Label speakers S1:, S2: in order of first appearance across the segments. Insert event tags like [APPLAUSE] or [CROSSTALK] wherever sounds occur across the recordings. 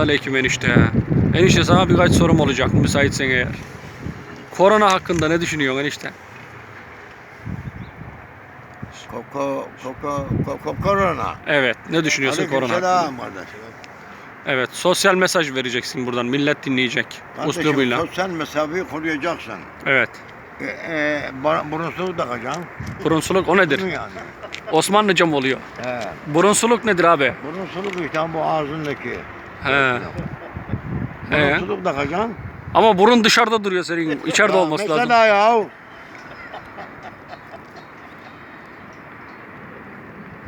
S1: Aleyküm enişte. Enişte sana birkaç sorum olacak müsaitsen eğer. Korona hakkında ne düşünüyorsun enişte?
S2: Koko, koko, koko, korona.
S1: Evet. Ne düşünüyorsun korona hakkında?
S2: Aleykümselam kardeşim.
S1: Evet. Sosyal mesaj vereceksin buradan. Millet dinleyecek.
S2: Kardeşim,
S1: Uslubuyla.
S2: sosyal mesafeyi koruyacaksın.
S1: Evet.
S2: E, e, bur- burunsuz takacaksın.
S1: Burunsuluk o nedir?
S2: Yani.
S1: Osmanlıca mı oluyor?
S2: He.
S1: Burunsuluk nedir abi?
S2: Burunsuluk işte bu ağzındaki.
S1: He. He.
S2: Burunsuluk takacaksın.
S1: Ama burun dışarıda duruyor senin. [LAUGHS] İçeride
S2: Ya
S1: olması lazım.
S2: Mesela ya.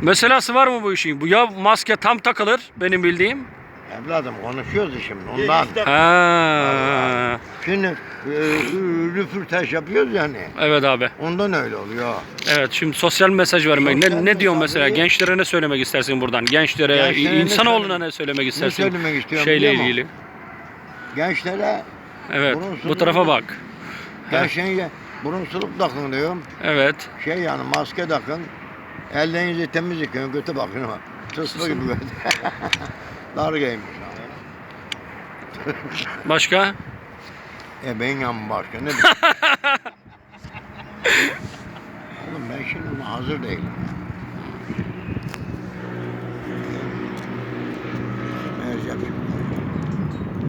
S1: Meselası var mı bu işin? Bu ya maske tam takılır benim bildiğim.
S2: Evladım konuşuyoruz şimdi ondan.
S1: Ha.
S2: Şimdi e, rüfürteş yapıyoruz yani.
S1: Evet abi.
S2: Ondan öyle oluyor.
S1: Evet şimdi sosyal mesaj vermek.
S2: Sosyal
S1: Ne, ne diyorsun mesela? Gençlere ne söylemek istersin buradan? Gençlere,
S2: Gençlere ne
S1: insanoğluna ne söylemek
S2: Ne
S1: istersin?
S2: söylemek istiyorum
S1: Şeyle ilgili.
S2: Gençlere
S1: Evet.
S2: Burun
S1: Bu tarafa
S2: suluğuna-
S1: bak.
S2: gençlere burunsuluk takın diyorum.
S1: Evet.
S2: Şey yani maske takın. Ellerinizi temiz yıkayın. Kötü bakın ama. Tıslı gibi böyle. Dar giymiş.
S1: Başka?
S2: E ben yan başka ne [LAUGHS] Oğlum ben şimdi hazır değilim.